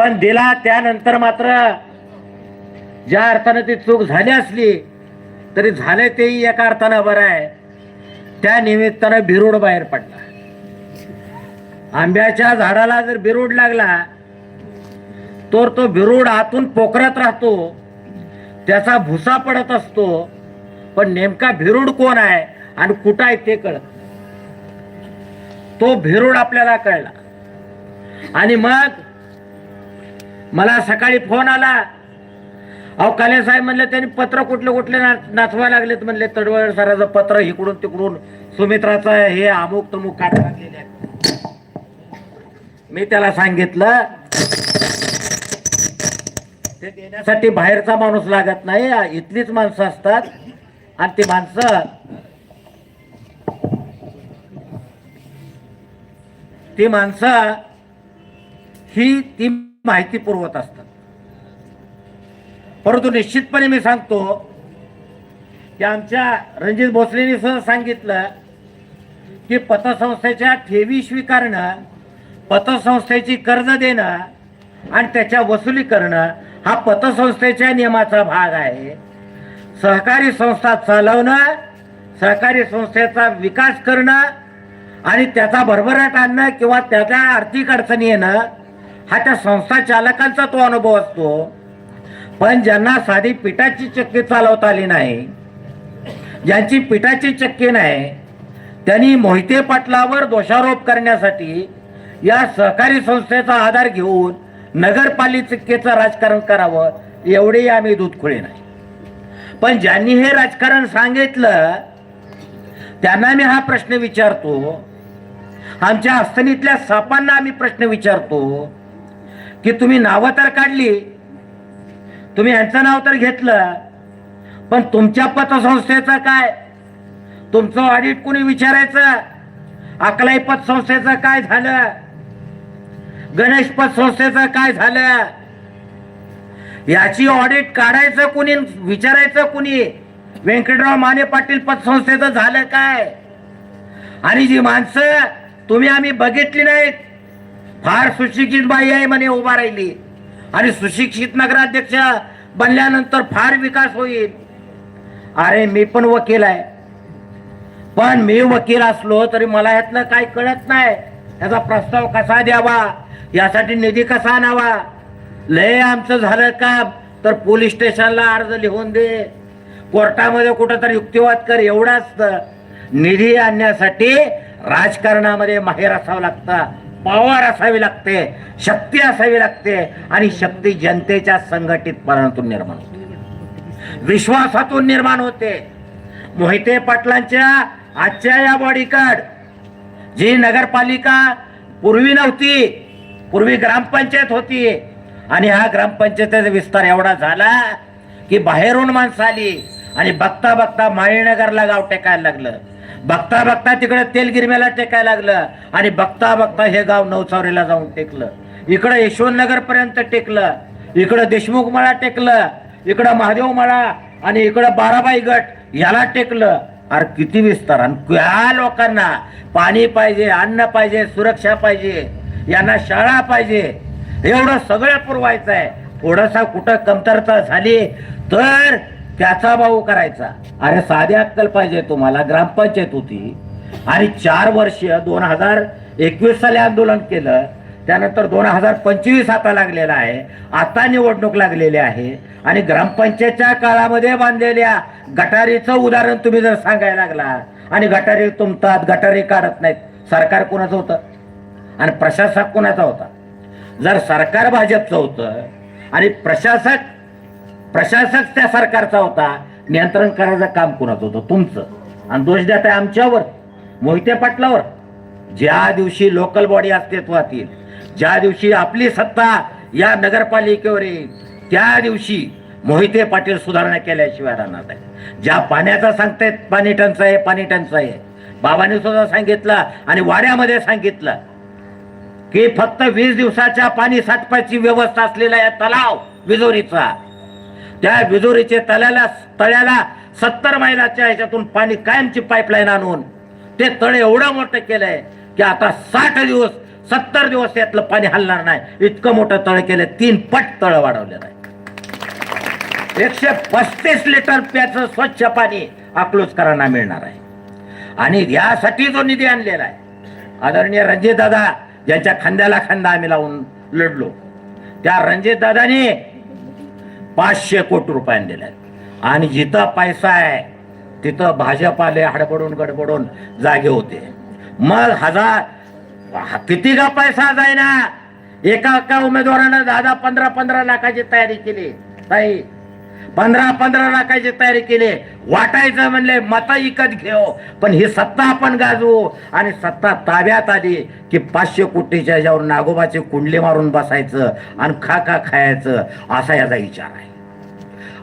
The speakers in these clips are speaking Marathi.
पण दिला त्यानंतर मात्र ज्या अर्थानं ती चूक झाली असली तरी झाले तेही एका अर्थानं बरं आहे. त्या निमित्तानं बिरुड बाहेर पडला. आंब्याच्या झाडाला जर बिरुड लागला तर तो बिरुड आतून पोखरत राहतो. त्याचा भुसा पडत असतो. पण नेमका भिरुड कोण आहे आणि कुठं आहे ते कळत तो भिरुड आपल्याला कळला. आणि मग मला सकाळी फोन आला. अहो काले साहेब म्हणले त्यांनी पत्र कुठले कुठले ना नाचवायला लागलेत म्हणले तडवळ सराचं पत्र इकडून तिकडून. सुमित्राचं हे अमुक तमुक काढ लागलेले मी त्याला सांगितलं ते देण्यासाठी बाहेरचा माणूस लागत नाही इथलीच माणसं असतात. आणि ती माणसं ती माणसं ही ती माहिती पुरवत असतात. परंतु निश्चितपणे मी सांगतो की आमच्या रणजित भोसलेनी सुद्धा सांगितलं की पतसंस्थेच्या ठेवी स्वीकारणं पतसंस्थेची कर्ज देणं आणि त्याच्या वसुली करणं हा पतसंस्थेच्या नियमाचा भाग आहे. सहकारी संस्था चालवणं सहकारी संस्थेचा विकास करणं आणि त्याचा भरभराट आणणं किंवा त्याच्या आर्थिक अडचणी येणं हा त्या संस्था चालकांचा तो अनुभव असतो. पण ज्यांना साधी पिठाची चक्की चालवता आली नाही ज्यांची पिठाची चक्की नाही त्यांनी मोहिते पाटलावर दोषारोप करण्यासाठी या सहकारी संस्थेचा आधार घेऊन नगरपालिकेचं राजकारण करावं एवढेही आम्ही दूधखुळे नाही. पण ज्यांनी हे राजकारण सांगितलं त्यांना मी हा प्रश्न विचारतो. आमच्या अडचणीतल्या सापांना आम्ही प्रश्न विचारतो. की तुम्ही नावं तर काढली तुम्ही यांचं नाव तर घेतलं पण तुमच्या पतसंस्थेचं काय? तुमचं ऑडिट कोणी विचारायचं? अकलाई पतसंस्थेचं काय झालं? गणेश पतसंस्थेचं काय झालं? याची ऑडिट काढायचं कुणी विचारायचं कुणी? व्यंकटराव माने पाटील पतसंस्थेचं झालं काय? आणि जी माणसं तुम्ही आम्ही बघितली नाहीत फार सुशिक्षित बाई आहे म्हणे उभा राहिली. आणि सुशिक्षित नगराध्यक्ष बनल्यानंतर फार विकास होईल. अरे मी पण वकील आहे. पण मी वकील असलो तरी मला ह्यातलं काही कळत नाही. याचा प्रस्ताव कसा द्यावा? यासाठी निधी कसा आणावा? लय आमचं झालं काम. तर पोलीस स्टेशनला अर्ज लिहून दे. कोर्टामध्ये कुठंतरी युक्तिवाद कर एवढं असतं निधी आणण्यासाठी राजकारणामध्ये माहेर असावं लागतं. पॉवर असावी लागते शक्ती असावी लागते आणि शक्ती जनतेच्या संघटितपणातून निर्माण होते. विश्वासातून निर्माण होते. मोहिते पाटलांच्या आजच्या या बॉडीकड जी नगरपालिका पूर्वी नव्हती पूर्वी ग्रामपंचायत होती आणि हा ग्रामपंचायतीचा विस्तार एवढा झाला की बाहेरून माणसं आली आणि बघता बघता माळीनगरला गाव टेकायला लागलं. बघता बघता तिकडे तेलगिरमेला टेकायला लागलं. आणि बघता बघता हे गाव नवसावरीला जाऊन टेकलं. इकडं यशवंतनगर पर्यंत टेकलं. इकडं देशमुख मळा टेकलं. इकडं महादेव मळा आणि इकडं बाराबाई गट याला टेकलं. अरे किती विस्तार. आणि त्या लोकांना पाणी पाहिजे अन्न पाहिजे सुरक्षा पाहिजे. यांना शाळा पाहिजे. एवढं सगळं पुरवायचं आहे थोडासा कुठं कमतरता झाली तर त्याचा भाऊ करायचा. अरे साधी अक्कल पाहिजे तुम्हाला ग्रामपंचायत होती. आणि चार वर्ष दोन हजार एकवीस साली आंदोलन केलं. त्यानंतर दोन हजार पंचवीस आता लागलेला आहे. आता निवडणूक लागलेली आहे. आणि ग्रामपंचायतच्या काळामध्ये बांधलेल्या गटारीचं उदाहरण तुम्ही जर सांगायला लागला आणि गटारी तुमतात गटारी काढत नाहीत. सरकार कोणाचं होतं? आणि प्रशासक कोणाचा होता? जर सरकार भाजपचं होतं आणि प्रशासक प्रशासक त्या सरकारचा होता. नियंत्रण करायचं काम कोणाचं होतं? तुमचं. आणि दोष देत आहे आमच्यावर मोहिते पाटलावर. ज्या दिवशी लोकल बॉडी अस्तित्वात येईल ज्या दिवशी आपली सत्ता या नगरपालिकेवर येईल त्या दिवशी मोहिते पाटील सुधारणा केल्याशिवाय राहणार नाही. ज्या पाण्याचा सांगतायत पाणी टंचाई आहे पाणी टंचाई आहे. बाबांनी सुद्धा सांगितलं आणि वाड्यामध्ये सांगितलं की फक्त वीस दिवसाच्या पाणी साठपाची व्यवस्था असलेला या तलाव विजोरीचा. त्या विजोरीचे तळ्याला तळ्याला सत्तर मैलाच्या ह्याच्यातून पाणी कायमची पाईपलाईन आणून ते तळ एवढं मोठं केलंय की आता साठ दिवस सत्तर दिवस यातलं पाणी हलणार नाही. इतकं मोठं तळ केलं तीन पट तळ वाढवलेलं आहे. एकशे पस्तीस लिटर प्याचं स्वच्छ पाणी अकलूजकरांना मिळणार आहे. आणि यासाठी जो निधी आणलेला आहे आदरणीय रणजित दादा ज्यांच्या खांद्याला खांदा आम्ही लावून लढलो. त्या रणजित दादाने पाचशे कोटी रुपयांनी आणलेले आणि जिथं पैसा आहे तिथं भाजपाले हडबडून गडबडून जागे होते. मग हजार किती का पैसा जाईना? एका एका उमेदवारानं दहा दहा पंधरा पंधरा लाखाची तयारी केली. ताई पंधरा पंधरा लाखाची तयारी केली. वाटायचं म्हणले मत इकत घेऊ पण ही सत्ता आपण गाजवू. आणि सत्ता ताब्यात आली की पाचशे कोटीच्या याच्यावर नागोबाचे कुंडले मारून बसायचं आणि खा खा खायचं असा याचा विचार आहे.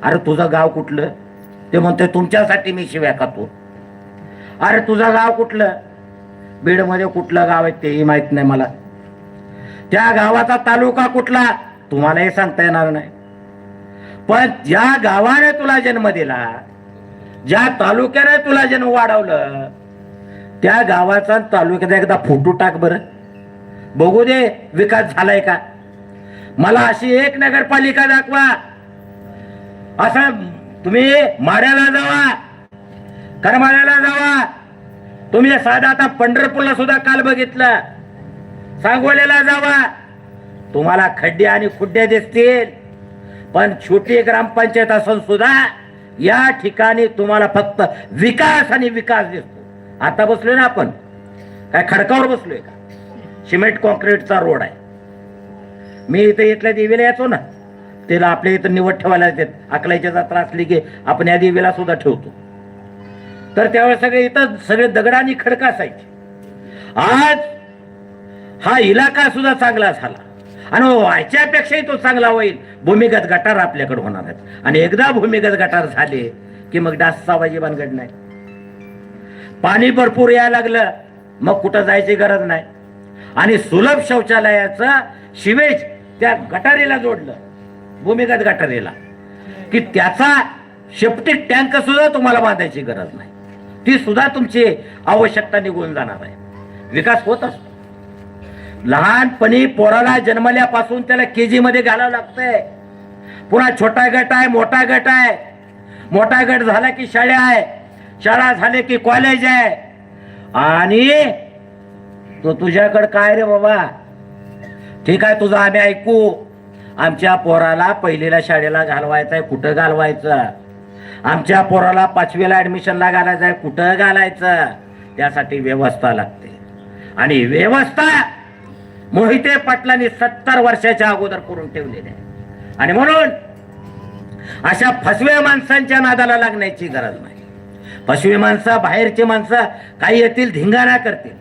अरे तुझं गाव कुठलं? ते म्हणते तुमच्यासाठी मी शिव्या खातो. अरे तुझं गाव कुठलं? बीडमध्ये कुठलं गाव आहे तेही माहीत नाही मला. त्या गावाचा तालुका कुठला? तुम्हालाही सांगता येणार नाही. पण ज्या गावाने तुला जन्म दिला ज्या तालुक्याने तुला जन्म वाढवलं त्या गावाचा तालुक्यात तालुक्याचा एकदा फोटो टाक बरं. बघू दे विकास झालाय का? मला अशी एक नगरपालिका दाखवा. असं तुम्ही माड्याला जावा करमाळ्याला जावा. तुम्ही साधा आता पंढरपूरला सुद्धा काल बघितलं. सांगोल्याला जावा. तुम्हाला खड्डे आणि खुड्डे दिसतील. पण छोटी ग्रामपंचायत असून सुद्धा या ठिकाणी तुम्हाला फक्त विकास आणि विकास दिसतो. आता बसलोय ना आपण? काय खडकावर बसलोय का? सिमेंट कॉन्क्रीटचा रोड आहे. मी इथे इथल्या देवीला यायचो ना तिला आपल्या इथं निवड ठेवायला येतात अकलाईच्या जत्रा असली की आपण या देवीला सुद्धा ठेवतो. तर त्यावेळेस सगळे इथं सगळे दगडाने खडका असायचे. आज हा इलाका सुद्धा चांगला झाला. आणि हो, व्हायच्यापेक्षाही तो चांगला होईल. भूमिगत गटार आपल्याकडे होणार आहेत. आणि एकदा भूमिगत गटार झाले की मग डासचा सावाजी भानगड नाही. पाणी भरपूर यायला लागलं मग कुठं जायची गरज नाही. आणि सुलभ शौचालयाचं शिवेज त्या गटारीला जोडलं भूमिगत गटारीला की त्याचा शेप्टिक टँक सुद्धा तुम्हाला बांधायची गरज नाही. ती सुद्धा तुमची आवश्यकता निघून जाणार आहे. विकास होत असतो. लहानपणी पोराला जन्मल्यापासून त्याला केजी मध्ये घालावं लागतंय. पुन्हा छोटा गट आहे मोठा गट आहे. मोठा गट झाला की शाळा आहे शाळा झाले की कॉलेज आहे. आणि तो तुझ्याकडे काय रे बाबा? ठीक आहे तुझं आम्ही ऐकू. आमच्या पोराला पहिलीला शाळेला घालवायचं आहे कुठं घालवायचं? आमच्या पोराला पाचवीला ऍडमिशनला घालायचं आहे कुठं घालायचं? त्यासाठी व्यवस्था लागते. आणि व्यवस्था मोहिते पाटलांनी सत्तर वर्षाच्या अगोदर करून ठेवलेले आहे. आणि म्हणून अशा फसव्या माणसांच्या नादाला लागण्याची गरज नाही. फसवी माणसं बाहेरची माणसं काही येतील धिंगाणा करतील.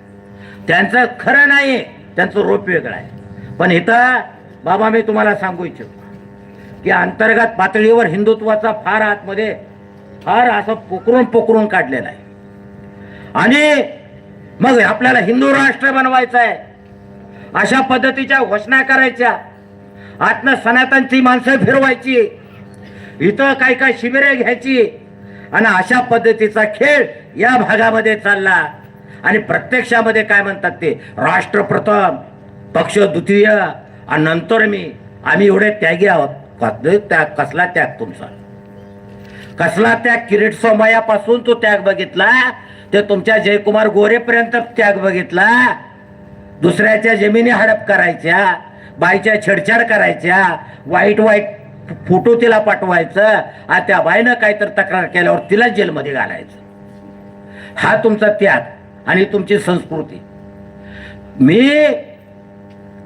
त्यांचं खरं नाही त्यांचं रोप वेगळं आहे. पण इथं बाबा मी तुम्हाला सांगू इच्छितो की अंतर्गत पातळीवर हिंदुत्वाचा फार आतमध्ये फार असं पोकरून पोकरून काढलेला आहे. आणि मग आपल्याला हिंदू राष्ट्र बनवायचं आहे. अशा पद्धतीच्या घोषणा करायच्या. आतनं सनातनची माणसं फिरवायची. इथं काय काय शिबिरे घ्यायची. आणि अशा पद्धतीचा खेळ या भागामध्ये चालला. आणि प्रत्यक्षामध्ये काय म्हणतात ते? राष्ट्र प्रथम पक्ष द्वितीय आणि नंतर मी. आम्ही एवढे त्यागी आहोत. त्याग? कसला त्याग तुमचा? कसला त्याग? किरीट सोमयापासून तो त्याग बघितला? ते तुमच्या जयकुमार गोरेपर्यंत त्याग बघितला? दुसऱ्याच्या जमिनी हडप करायच्या बाईच्या छेडछाड करायच्या वाईट वाईट फोटो तिला पाठवायचं आणि त्या बाईनं काहीतरी तक्रार केल्यावर तिला जेलमध्ये घालायचं. हा तुमचा त्याग आणि तुमची संस्कृती. मी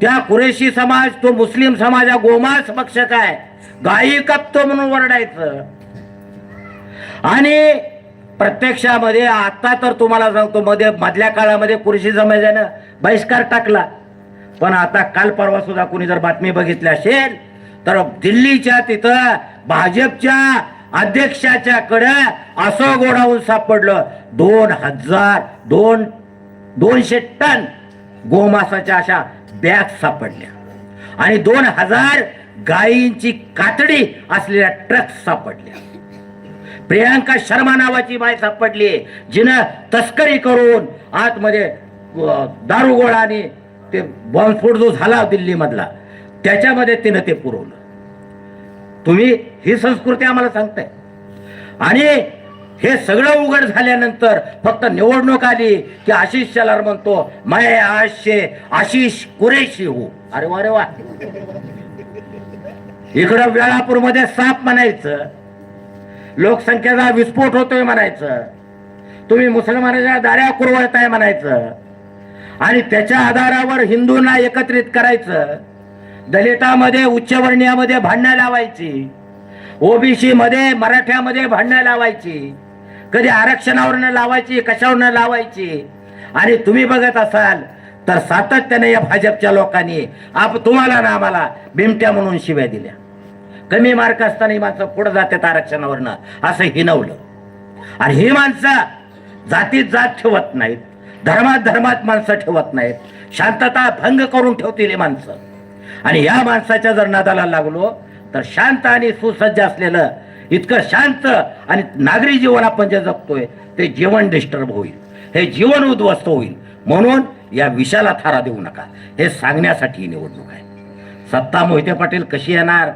त्या कुरेशी समाज तो मुस्लिम समाज हा गोमांस भक्षक आहे गायी कापतो म्हणून वरडायचं आणि प्रत्यक्षामध्ये आता तर तुम्हाला सांगतो मध्ये मधल्या काळामध्ये कुरशी समाजानं बहिष्कार टाकला. पण आता काल परवा सुद्धा कुणी जर बातमी बघितली असेल तर दिल्लीच्या तिथं भाजपच्या अध्यक्षाच्याकडे असं गोडाऊन सापडलं. दोन हजार दोन दोनशे टन गोमासाच्या अशा बॅग सापडल्या. आणि दोन हजार गायींची कातडी असलेल्या ट्रक सापडल्या. प्रियांका शर्मा नावाची बाय सापडली. जिनं तस्करी करून आतमध्ये दारुगोळा आणि ते बॉम्बस्फोट जो झाला दिल्लीमधला त्याच्यामध्ये तिनं ते पुरवलं. तुम्ही ही संस्कृती आम्हाला सांगताय. आणि हे सगळं उघड झाल्यानंतर फक्त निवडणूक आली की आशिष शेलार म्हणतो मय आशे आशिष कुरेशी हो. अरे वा रे वा. इकडं वेळापूरमध्ये साप म्हणायचं. लोकसंख्येचा विस्फोट होतोय म्हणायचं. तुम्ही मुसलमानाच्या दाऱ्या कुरवळताय म्हणायचं. आणि त्याच्या आधारावर हिंदूंना एकत्रित करायचं. दलितामध्ये उच्चवर्णीयामध्ये भांडणं लावायची. ओबीसी मध्ये मराठ्यामध्ये भांडणं लावायची. कधी आरक्षणावरनं लावायची कशावरनं लावायची? आणि तुम्ही बघत असाल तर सातत्याने या भाजपच्या लोकांनी आप तुम्हाला ना आम्हाला बिमट्या म्हणून शिव्या दिल्या. कमी मार्क असताना ही माणसं पुढे जातात आरक्षणावरनं. असं हिनवलं. आणि ही माणसं जातीत जात ठेवत नाहीत धर्मात धर्मात माणसं ठेवत नाहीत शांतता भंग करून ठेवतील ही माणसं. आणि या माणसाच्या जर नादाला लागलो तर शांत आणि सुसज्ज असलेलं इतकं शांत आणि नागरी जीवन आपण जे जगतोय ते जीवन डिस्टर्ब होईल. हे जीवन उद्ध्वस्त होईल. म्हणून या विषाला थारा देऊ नका. हे सांगण्यासाठी ही निवडणूक आहे. सत्ता मोहिते पाटील कशी येणार?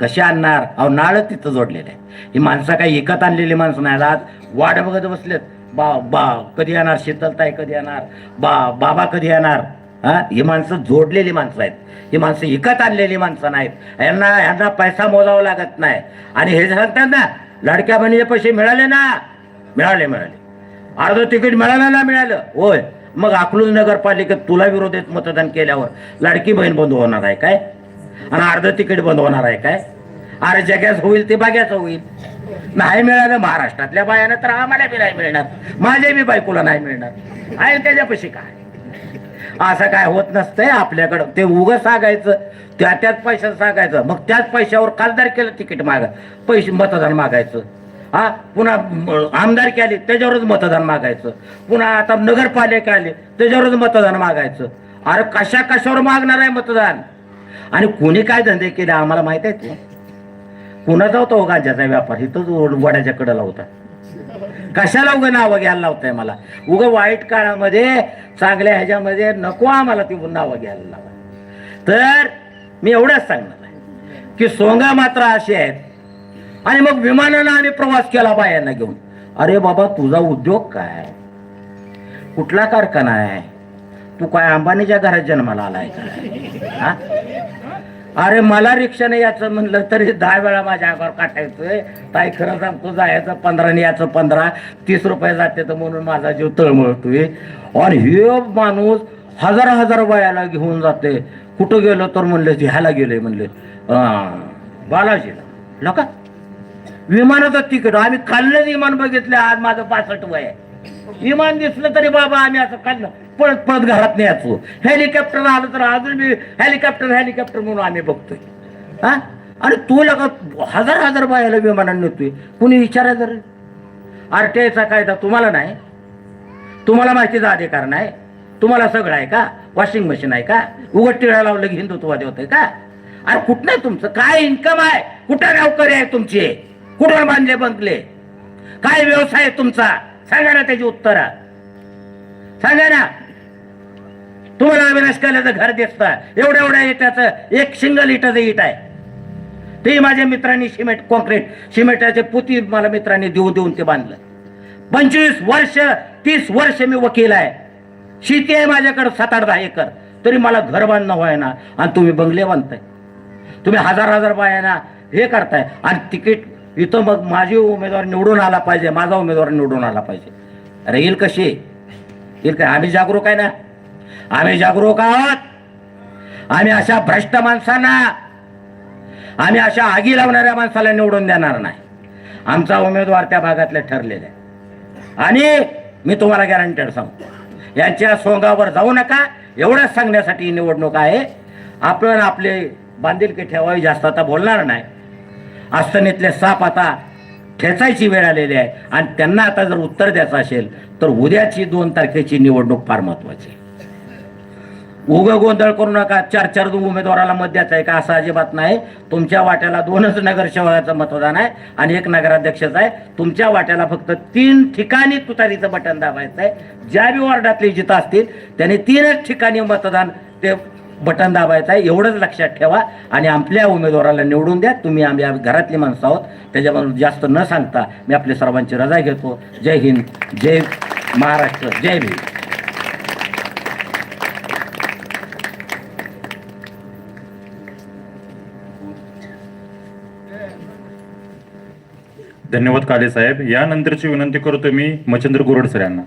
कशी आणणार? अहो नाळ तिथं जोडलेलं आहे. ही माणसं काही एकत आणलेली माणसं नाही. आज वाट बघत बसलेत. बा बा कधी येणार? शीतलताई कधी येणार? बा बाबा कधी येणार? हा? ही माणसं जोडलेली माणसं आहेत. ही माणसं एकत आणलेली माणसं नाहीत. यांना यांना पैसा मोजावा लागत नाही. आणि हे सांगतात ना लाडक्या बहिणीचे पैसे मिळाले ना? मिळाले मिळाले. अर्ध तिकीट मिळालं ना मिळालं? होय. मग अकलूज नगरपालिकेत तुला विरोधात मतदान केल्यावर. लाडकी बहीण बंद होणार आहे काय? आणि अर्ध तिकीट बंद होणार आहे काय? अरे जग्याच होईल ते बाग्याच होईल. नाही मिळालं महाराष्ट्रातल्या बायानं तर आम्हाला बी नाही मिळणार. माझ्या बी बायकोला नाही मिळणार. आहे त्याच्यापाशी काय? असं काय होत नसतंय आपल्याकडं. ते उगं सांगायचं त्या त्याच पैशात सांगायचं. मग त्याच पैशावर खासदार केलं तिकीट माग. पैसे मतदान मागायचं. हा? पुन्हा आमदार आमदारकी आली त्याच्यावरच मतदान मागायचं. पुन्हा आता नगरपालिका आली त्याच्यावरच मतदान मागायचं. अरे कशा कशावर मागणार आहे मतदान? आणि कोणी काय धंदे केले आम्हाला माहीत आहे कुणाचा होता हो गांजाचा व्यापार? इथंच वड्याच्या कडेला होता. कशाला उगं नावं घ्यायला लावताय मला? उगं वाईट काळामध्ये चांगल्या ह्याच्यामध्ये नको आम्हाला ती नावं घ्यायला लावा. तर मी एवढंच सांगणार आहे की सोंगा मात्र असे आहेत. आणि मग विमानानं आम्ही प्रवास केला बायांना घेऊन. अरे बाबा तुझा उद्योग काय? कुठला कारखाना आहे? तू काय अंबानीच्या घरात जन्माला आलाय का? हा? अरे मला रिक्षाने याचं म्हणलं तरी दहा वेळा माझ्या अंगावर काटायचंय ताई खरं सांगतो जायचं पंधरा आणि याचं पंधरा. तीस रुपये जाते तर म्हणून माझा जीव तळमळतोय. आणि हे माणूस हजार हजार वयाला घेऊन जाते. कुठं गेलो तर म्हणले ह्याला गेले म्हणले. बालाजीला. लका. विमानाचं तिकीट आम्ही खाल्लं विमान बघितलं. आज माझं पासष्ट वय आहे. विमान दिसलं तरी बाबा आम्ही असं खाल्लं. परत परत घरात नाही हेलिकॉप्टर आलं तर अजून मी हेलिकॉप्टर हेलिकॉप्टर म्हणून आम्ही बघतोय. हा? आणि तू लगा हजार हजार बायाला विमानाने नेतोय. कुणी विचारा जर. आरटीआयचा कायदा तुम्हाला नाही. तुम्हाला माहितीचा अधिकार नाही. तुम्हाला सगळं आहे का? वॉशिंग मशीन आहे का? उघड टिळा लावलं की हिंदुत्ववादी होतंय का? अरे कुठं तुमचं? काय इन्कम आहे? कुठं नोकरी आहे तुमची? कुठं बांधले बंगले? काय व्यवसाय आहे तुमचा? सांगा ना त्याची उत्तर. सांगा ना. तुम्हाला अविनाश काल्याचं घर दिसतं एवढ्या एवढ्या इटाचं एक सिंगल इटाचं इट आहे. ते माझ्या मित्रांनी सिमेंट कॉन्क्रीट सिमेंटाचे पुती मला मित्रांनी देऊन देऊन ते बांधलं. पंचवीस वर्ष तीस वर्ष मी वकील आहे. शेती आहे माझ्याकडे सात आठ दहा एकर. तरी मला घर बांधणं व्हाय ना आणि तुम्ही बंगले बांधताय. तुम्ही हजार हजार बायांना हे करताय. आणि तिकीट इथं मग माझी उमेदवार निवडून आला पाहिजे माझा उमेदवार निवडून आला पाहिजे. अरे येईल कशी? येईल काय? आम्ही जागरूक आहे ना? आम्ही जागरूक आहोत. आम्ही अशा भ्रष्ट माणसांना आम्ही अशा आगी लावणाऱ्या माणसाला निवडून देणार नाही. आमचा उमेदवार त्या भागातले ठरलेले आहे. आणि मी तुम्हाला गॅरंटेड सांगतो यांच्या सोंगावर जाऊ नका. एवढंच सांगण्यासाठी ही निवडणूक आहे. आपण आपले बांधिलकी ठेवावी जास्त आता बोलणार नाही. अस्तनीतले साप आता ठेचायची वेळ आलेली आहे. आणि त्यांना आता जर उत्तर द्यायचं असेल तर उद्याची दोन तारखेची निवडणूक फार महत्वाची आहे. उगं गोंधळ करू नका. चार चार दोन उमेदवाराला मत द्यायचं आहे का? असं अजिबात नाही. तुमच्या वाट्याला दोनच नगरसेवकाचं मतदान आहे आणि एक नगराध्यक्षाचं आहे. तुमच्या वाट्याला फक्त तीन ठिकाणी तुतारीचं बटन दाबायचं आहे ज्या बी वॉर्डातले जिथं असतील त्याने तीनच ठिकाणी मतदान ते बटन दाबायचं आहे एवढंच लक्षात ठेवा आणि आपल्या उमेदवाराला निवडून द्या. तुम्ही आम्ही घरातली माणसं आहोत. त्याच्याबद्दल जास्त न सांगता मी आपल्या सर्वांची रजा घेतो. जय हिंद जय महाराष्ट्र जय भीम. धन्यवाद काले साहेब. यानंतरची विनंती करतो मी मच्छंद्र गुरड सर यांना.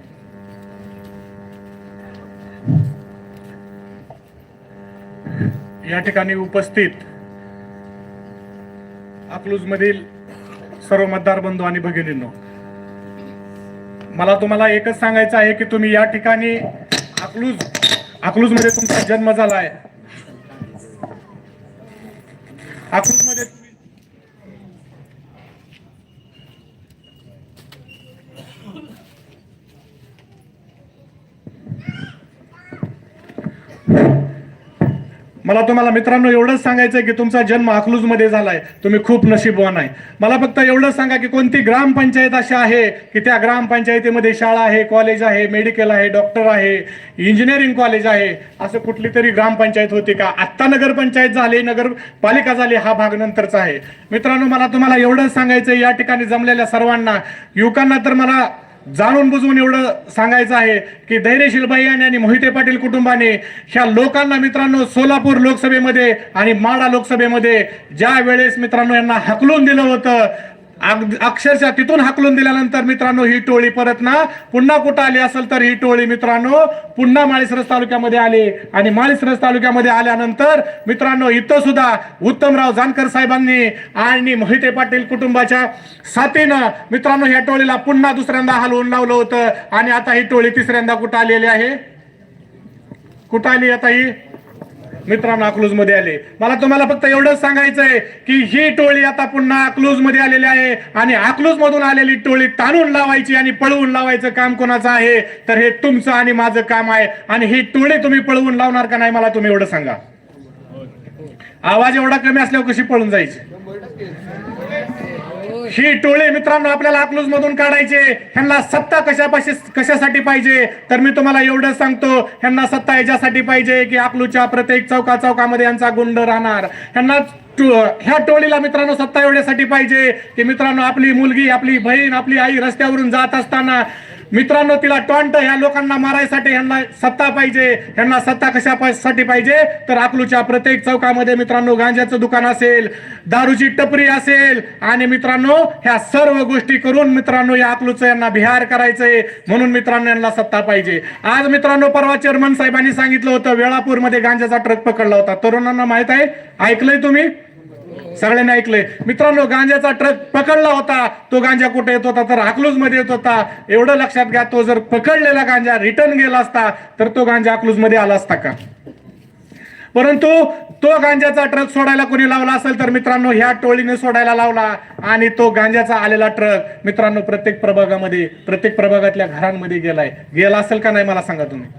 या ठिकाणी उपस्थित अकलूज मधील सर्व मतदार बंधू आणि भगिनींनो मला तुम्हाला एकच सांगायचं आहे की तुम्ही या ठिकाणी अकलूज अकलूजमध्ये तुमचा जन्म झाला आहे. अकलूज मला तुम्हाला मित्रांनो एवढंच सांगायचं आहे की तुमचा जन्म अकलूजमध्ये झालाय. तुम्ही खूप नशीबवान आहे. मला फक्त एवढंच सांगा की कोणती ग्रामपंचायत अशी आहे की त्या ग्रामपंचायतीमध्ये शाळा आहे कॉलेज आहे मेडिकल आहे डॉक्टर आहे इंजिनिअरिंग कॉलेज आहे असं कुठली तरी ग्रामपंचायत होती का? आत्ता नगरपंचायत झाली नगरपालिका झाली हा भाग नंतरचा आहे. मित्रांनो मला तुम्हाला एवढंच सांगायचं या ठिकाणी जमलेल्या सर्वांना युवकांना तर मला जाणून बुजवून एवढं सांगायचं आहे की धैर्यशील भैयाने आणि मोहिते पाटील कुटुंबाने ह्या लोकांना मित्रांनो सोलापूर लोकसभेमध्ये आणि माडा लोकसभेमध्ये ज्या वेळेस मित्रांनो यांना हकलून दिलं होतं अक्षरशः तिथून हाकलून दिल्यानंतर मित्रांनो ही टोळी परत ना पुन्हा कुठं आली असेल तर ही टोळी मित्रांनो पुन्हा माळीसरस तालुक्यामध्ये आली. आणि माळीसरस तालुक्यामध्ये आल्यानंतर मित्रांनो इथं सुद्धा उत्तमराव जानकर साहेबांनी आणि मोहिते पाटील कुटुंबाच्या साथीनं मित्रांनो ह्या टोळीला पुन्हा दुसऱ्यांदा हलवून लावलं होतं. आणि आता ही टोळी तिसऱ्यांदा कुठं आलेली आहे? कुठं आली आता ही? मित्रांनो अकलूजमध्ये आले. मला तुम्हाला फक्त एवढंच सांगायचं आहे की ही टोळी आता पुन्हा अकलूजमध्ये आलेली आहे आणि अकलूज मधून आलेली टोळी ताणून लावायची आणि पळवून लावायचं काम कोणाचं आहे? तर हे तुमचं आणि माझं काम आहे. आणि ही टोळी तुम्ही पळवून लावणार का नाही मला तुम्ही एवढं सांगा. आवाज एवढा कमी असल्यावर कशी पळून जायची? ही टोळी मित्रांनो आपल्याला अकलूज मधून काढायचे. ह्यांना सत्ता कशापाशी कशासाठी पाहिजे? तर मी तुम्हाला एवढंच सांगतो. ह्यांना सत्ता याच्यासाठी पाहिजे की अकलूच्या प्रत्येक चौका चौकामध्ये यांचा गुंड राहणार. ह्यांना ह्या टोळीला मित्रांनो सत्ता एवढ्यासाठी पाहिजे की मित्रांनो आपली मुलगी आपली बहीण आपली आई रस्त्यावरून जात असताना मित्रांनो तिला टॉन्ट ह्या लोकांना मारायसाठी ह्यांना सत्ता पाहिजे ह्यांना सत्ता कशासाठी पाहिजे? तर अकलूच्या प्रत्येक चौकामध्ये मित्रांनो गांजाचं दुकान असेल दारूची टपरी असेल आणि मित्रांनो ह्या सर्व गोष्टी करून मित्रांनो या अकलूचं यांना बिहार करायचंय म्हणून मित्रांनो यांना सत्ता पाहिजे. आज मित्रांनो परवा चेअरमन साहेबांनी सांगितलं होतं वेळापूरमध्ये गांजाचा ट्रक पकडला होता. तरुणांना माहीत आहे? ऐकलंय तुम्ही? सगळ्यांनी ऐकलंय. मित्रांनो गांजाचा ट्रक पकडला होता. तो गांजा कुठे येत होता? तर अकलूजमध्ये येत होता. एवढं लक्षात घ्या तो जर पकडलेला गांजा रिटर्न गेला असता तर तो गांजा अकलूजमध्ये आला असता का? परंतु तो गांजाचा ट्रक सोडायला कोणी लावला असेल तर मित्रांनो ह्या टोळीने सोडायला लावला आणि तो गांजाचा आलेला ट्रक मित्रांनो प्रत्येक प्रभागामध्ये प्रत्येक प्रभागातल्या घरांमध्ये गेलाय. गेला असेल का नाही मला सांगा तुम्ही.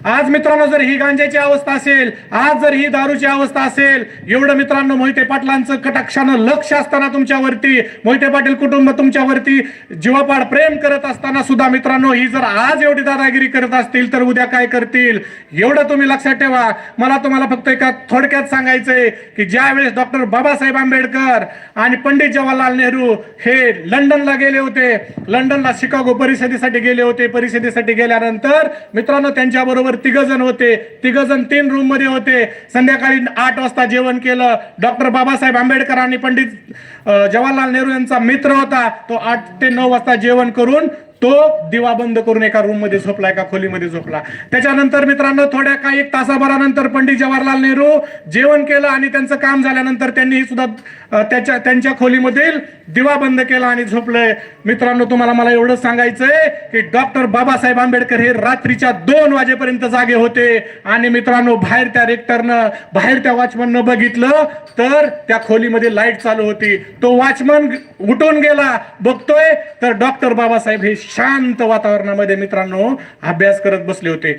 आज मित्रांनो जर ही गांजाची अवस्था असेल आज जर ही दारूची अवस्था असेल एवढं मित्रांनो मोहिते पाटलांचं कटाक्षानं लक्ष असताना तुमच्यावरती मोहिते पाटील कुटुंब तुमच्यावरती जीवापाड प्रेम करत असताना सुद्धा मित्रांनो ही जर आज एवढी दादागिरी करत असतील तर उद्या काय करतील? एवढं तुम्ही लक्षात ठेवा. मला तुम्हाला फक्त एका थोडक्यात सांगायचंय की ज्या वेळेस डॉक्टर बाबासाहेब आंबेडकर आणि पंडित जवाहरलाल नेहरू हे लंडनला गेले होते लंडनला शिकागो परिषदेसाठी गेले होते परिषदेसाठी गेल्यानंतर मित्रांनो त्यांच्याबरोबर रूमवर तिघजण होते. तिघजण तीन रूममध्ये होते. संध्याकाळी आठ वाजता जेवण केलं. डॉक्टर बाबासाहेब आंबेडकर आणि पंडित जवाहरलाल नेहरू यांचा मित्र होता. तो आठ ते नऊ वाजता जेवण करून तो दिवा बंद करून एका रूममध्ये झोपला एका खोलीमध्ये झोपला. त्याच्यानंतर मित्रांनो थोड्या काही एक तासाभरानंतर पंडित जवाहरलाल नेहरू जेवण केलं आणि त्यांचं काम झाल्यानंतर त्यांनी सुद्धा त्याच्या त्यांच्या खोलीमधील दिवा बंद केला आणि झोपलंय मित्रांनो तुम्हाला मला एवढं सांगायचंय की डॉक्टर बाबासाहेब आंबेडकर हे रात्रीच्या दोन वाजेपर्यंत जागे होते. आणि मित्रांनो बाहेर त्या रेक्टरनं बाहेर त्या वॉचमननं बघितलं तर त्या खोलीमध्ये लाइट चालू होती. तो वॉचमन उठून गेला बघतोय तर डॉक्टर बाबासाहेब हे शांत वातावरणामध्ये मित्रांनो अभ्यास करत बसले होते.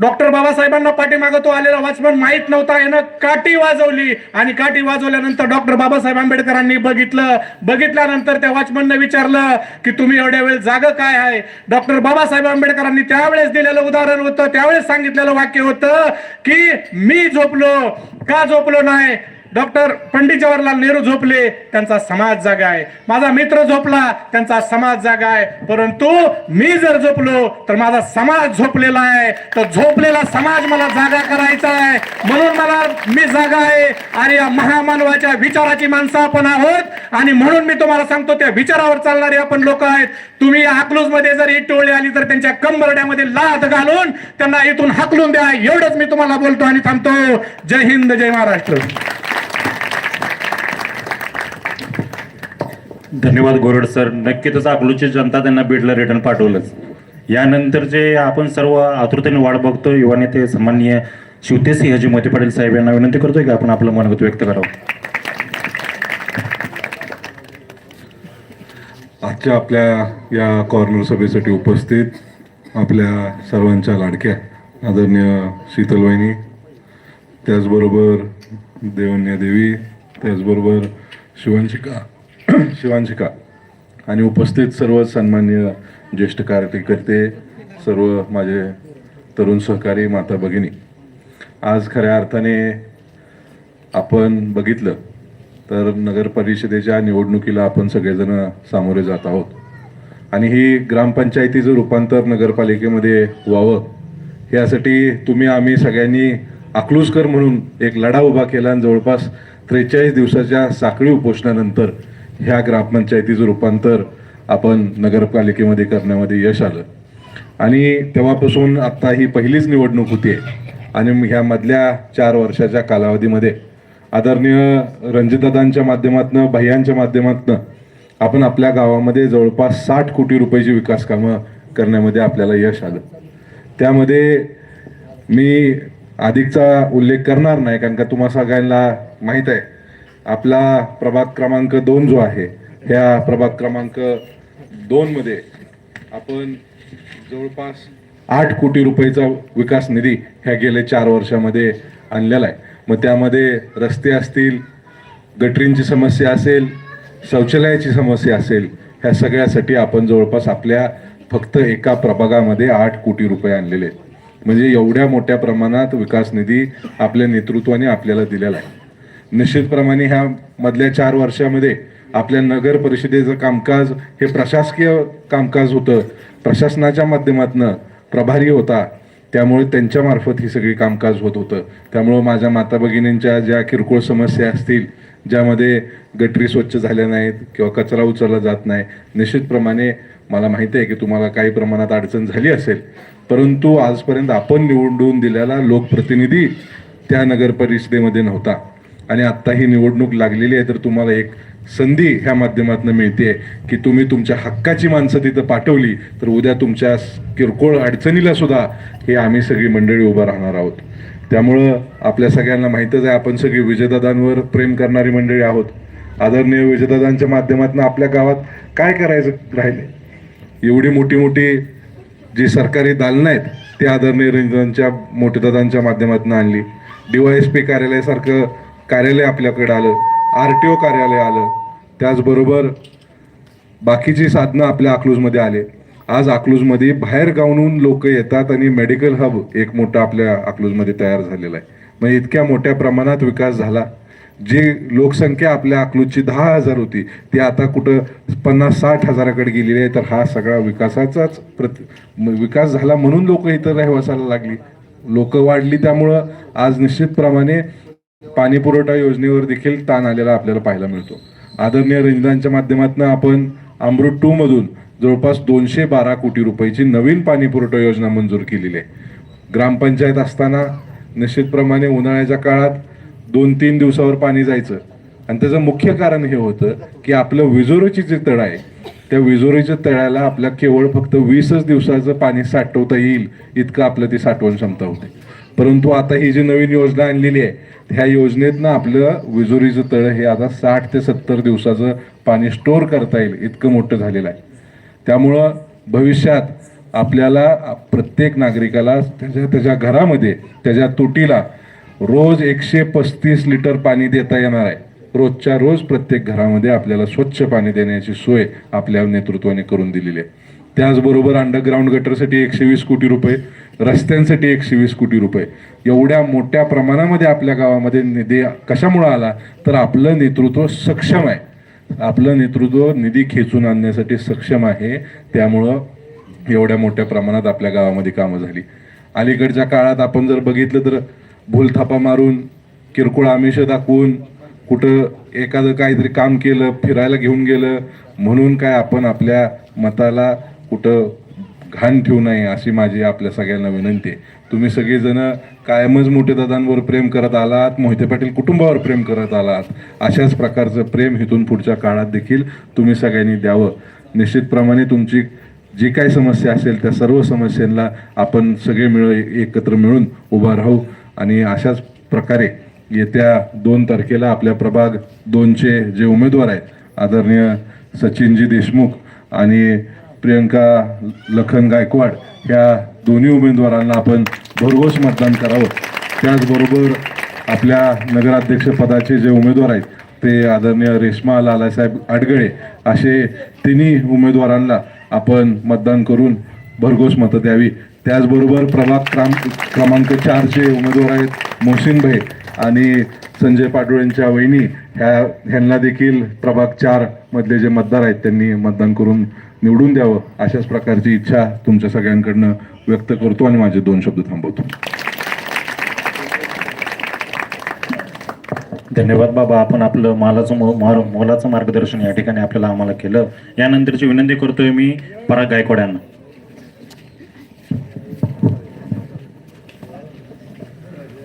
डॉक्टर बाबासाहेबांना पाठीमागं तो आलेला वॉचमन माहीत नव्हता. यानं काठी वाजवली आणि काठी वाजवल्यानंतर डॉक्टर बाबासाहेब आंबेडकरांनी बघितलं. बघितल्यानंतर त्या वॉचमनने विचारलं की तुम्ही एवढ्या वेळ जाग काय आहे? डॉक्टर बाबासाहेब आंबेडकरांनी त्यावेळेस दिलेलं उदाहरण होतं त्यावेळेस सांगितलेलं वाक्य होतं की मी झोपलो. का झोपलो नाही? डॉक्टर पंडित जवाहरलाल नेहरू झोपले त्यांचा समाज जागा आहे. माझा मित्र झोपला त्यांचा समाज जागा आहे. परंतु मी जर झोपलो तर माझा समाज झोपलेला आहे. तर झोपलेला समाज मला जागा करायचा आहे. म्हणून मला मी जागा आहे. आणि या महामानवाच्या विचाराची माणसं आपण आहोत. आणि म्हणून मी तुम्हाला सांगतो त्या विचारावर चालणारे आपण लोक आहेत. तुम्ही अकलूजमध्ये जर ही टोळी आली तर त्यांच्या कंबरड्यामध्ये लाथ घालून त्यांना इथून हाकलून द्या. एवढंच मी तुम्हाला बोलतो आणि थांबतो. जय हिंद जय महाराष्ट्र. धन्यवाद गोरड सर. नक्कीच अकलूची जनता त्यांना बीडला रिटर्न पाठवलंच. यानंतर जे आपण सर्व आतुरतेने वाट बघतो युवा नेते सन्माननीय शिवतेसिंहजी मोते पाटील साहेब यांना विनंती करतोय की आपण आपलं मनगत व्यक्त करावं. आजच्या आपल्या या कॉर्नर सभेसाठी उपस्थित आपल्या सर्वांच्या लाडक्या आदरणीय शीतलवाहिनी त्याचबरोबर देवन्या देवी त्याचबरोबर शिवांशिका शिवांशिका. आणि उपस्थित सर्व सन्मान्य ज्येष्ठ कार्यकर्ते सर्व माझे तरुण सहकारी माता भगिनी. आज खऱ्या अर्थाने आपण बघितलं तर नगर परिषदेच्या निवडणुकीला आपण सगळेजण सामोरे जात आहोत. आणि ही ग्रामपंचायतीचं रूपांतर नगरपालिकेमध्ये व्हावं यासाठी तुम्ही आम्ही सगळ्यांनी अकलूसकर म्हणून एक लढा उभा केला आणि जवळपास त्रेचाळीस दिवसाच्या साखळी उपोषणानंतर ह्या ग्रामपंचायतीचं रूपांतर आपण नगरपालिकेमध्ये करण्यामध्ये यश आलं. आणि तेव्हापासून आत्ता ही पहिलीच निवडणूक होती आणि ह्या मधल्या चार वर्षाच्या कालावधीमध्ये आदरणीय रणजितदादांच्या माध्यमातनं भैयांच्या माध्यमातनं आपण आपल्या गावामध्ये जवळपास साठ कोटी रुपयाची विकास कामं करण्यामध्ये आपल्याला यश आलं. त्यामध्ये मी अधिकचा उल्लेख करणार नाही कारण का तुम्हा सगळ्यांना माहीत आहे. आपला प्रभाग क्रमांक दोन जो आहे ह्या प्रभाग क्रमांक दोनमध्ये आपण जवळपास आठ कोटी रुपयेचा विकास निधी ह्या गेल्या चार वर्षामध्ये आणलेला आहे. मग त्यामध्ये रस्ते असतील गटरींची समस्या असेल शौचालयाची समस्या असेल ह्या सगळ्यासाठी आपण जवळपास आपल्या फक्त एका प्रभागामध्ये आठ कोटी रुपये आणलेले आहेत. म्हणजे एवढ्या मोठ्या प्रमाणात विकास निधी आपल्या नेतृत्वाने आपल्याला दिलेला आहे. निश्चितप्रमाणे ह्या मधल्या चार वर्षामध्ये आपल्या नगर परिषदेचं कामकाज हे प्रशासकीय कामकाज होतं. प्रशासनाच्या माध्यमातनं प्रभारी होता. त्यामुळे त्यांच्यामार्फत ही सगळी कामकाज होत होतं. त्यामुळं माझ्या माता भगिनींच्या ज्या किरकोळ समस्या असतील ज्यामध्ये गटरी स्वच्छ झाल्या नाहीत किंवा कचरा उचलला जात नाही निश्चितप्रमाणे मला माहिती आहे की तुम्हाला काही प्रमाणात अडचण झाली असेल. परंतु आजपर्यंत आपण निवडून दिलेला लोकप्रतिनिधी त्या नगर परिषदेमध्ये नव्हता. आणि आत्ता ही निवडणूक लागलेली आहे तर तुम्हाला एक संधी ह्या माध्यमातून मिळते की तुम्ही तुमच्या हक्काची माणसं तिथं पाठवली तर उद्या तुमच्या किरकोळ अडचणीला सुद्धा हे आम्ही सगळी मंडळी उभं राहणार आहोत. त्यामुळं आपल्या सगळ्यांना माहीतच आहे आपण सगळी विजयदादांवर प्रेम करणारी मंडळी आहोत. आदरणीय विजयदादांच्या माध्यमातून आपल्या गावात काय करायचं राहिले? एवढी मोठी मोठी जी सरकारी दालनं आहेत ते आदरणीय रंजनांच्या मोठेदादांच्या माध्यमातून आणली. डी वाय एस पी कार्यालयासारखं कार्यालय आपल्याकडे आलं आर टी ओ कार्यालय आलं. त्याचबरोबर बाकीची साधनं आपल्या अकलूजमध्ये आले. आज अकलूजमध्ये बाहेर गावून लोक येतात आणि मेडिकल हब एक मोठा आपल्या अकलूजमध्ये तयार झालेला आहे. म्हणजे इतक्या मोठ्या प्रमाणात विकास झाला. जी लोकसंख्या आपल्या अकलूजची दहा हजार होती ती आता कुठं पन्नास साठ हजाराकडे गेलेली आहे तर हा सगळा विकासाचाच प्रति विकास झाला म्हणून लोक इथं रहिवासाला लागली. लोक वाढली त्यामुळं आज निश्चितप्रमाणे पाणी पुरवठा योजनेवर देखील ताण आलेला आपल्याला पाहायला मिळतो. आदरणीय रंजनांच्या माध्यमातून आपण अमृत टू मधून जवळपास दोनशे बारा कोटी रुपयाची नवीन पाणी पुरवठा योजना मंजूर केलेली आहे. ग्रामपंचायत असताना निश्चितप्रमाणे उन्हाळ्याच्या काळात दोन तीन दिवसावर पाणी जायचं. आणि त्याचं मुख्य कारण हे होतं की आपलं विजोरीची जे तळ आहे त्या विजोरीच्या तळ्याला आपल्या केवळ फक्त वीसच दिवसाचं पाणी साठवता येईल इतकं आपलं ती साठवण क्षमता होते. परंतु आता ही जी नवीन योजना आणलेली आहे ह्या योजनेतनं आपलं विजुरीचं तळ हे आता साठ ते सत्तर दिवसाचं पाणी स्टोअर करता येईल इतकं मोठं झालेलं आहे. त्यामुळं भविष्यात आपल्याला प्रत्येक नागरिकाला त्याच्या त्याच्या घरामध्ये त्याच्या तुटीला रोज एकशे पस्तीस लिटर पाणी देता येणार आहे. रोजच्या रोज प्रत्येक घरामध्ये आपल्याला स्वच्छ पाणी देण्याची सोय आपल्या नेतृत्वाने करून दिलेली आहे. त्याचबरोबर अंडरग्राऊंड गटरसाठी एकशे वीस कोटी रुपये रस्त्यांसाठी एकशे वीस कोटी रुपये. एवढ्या मोठ्या प्रमाणामध्ये आपल्या गावामध्ये निधी कशामुळं आला? तर आपलं नेतृत्व सक्षम आहे. आपलं नेतृत्व निधी खेचून आणण्यासाठी सक्षम आहे. त्यामुळं एवढ्या मोठ्या प्रमाणात आपल्या गावामध्ये कामं झाली. अलीकडच्या काळात आपण जर बघितलं तर भूलथापा मारून किरकोळ आमिष दाखवून कुठं एखादं काहीतरी काम केलं फिरायला घेऊन गेलं म्हणून काय आपण आपल्या मताला कुठं घाण ठेवू नये अशी माझी आपल्या सगळ्यांना विनंती आहे. तुम्ही सगळेजण कायमच मोठे दादांवर प्रेम करत आलात मोहिते पाटील कुटुंबावर प्रेम करत आलात. अशाच प्रकारचं प्रेम इथून पुढच्या काळात देखील तुम्ही सगळ्यांनी द्यावं. निश्चितप्रमाणे तुमची जी काही समस्या असेल त्या सर्व समस्यांना आपण सगळे मिळ एकत्र मिळून उभा राहू आणि अशाच प्रकारे येत्या दोन तारखेला आपल्या प्रभाग दोनचे जे उमेदवार आहेत आदरणीय सचिनजी देशमुख आणि प्रियंका लखन गायकवाड ह्या दोन्ही उमेदवारांना आपण भरघोस मतदान करावं. त्याचबरोबर आपल्या नगराध्यक्षपदाचे जे उमेदवार आहेत ते आदरणीय रेश्मा लालासाहेब आडगळे असे तिन्ही उमेदवारांना आपण मतदान करून भरघोस मतं द्यावी. त्याचबरोबर प्रभाग क्राम क्रमांक चारचे उमेदवार आहेत मोहसिन भाई आणि संजय पाटोळेंच्या वहिनी. ह्या ह्यांना देखील प्रभाग चारमधले जे मतदार आहेत त्यांनी मतदान करून निवडून द्यावं अशाच प्रकारची इच्छा तुमच्या सगळ्यांकडनं व्यक्त करतो आणि माझे दोन शब्द थांबवतो. धन्यवाद बाबा. आपण आपलं मालाचं मोलाचं मार्गदर्शन या ठिकाणी आपल्याला आम्हाला केलं. यानंतरची विनंती करतोय मी पराग गायकवाड यांना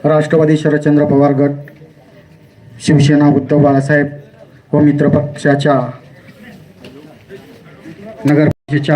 राष्ट्रवादी शरदचंद्र पवार गट शिवसेना उद्धव बाळासाहेब व मित्र पक्षाच्या नगर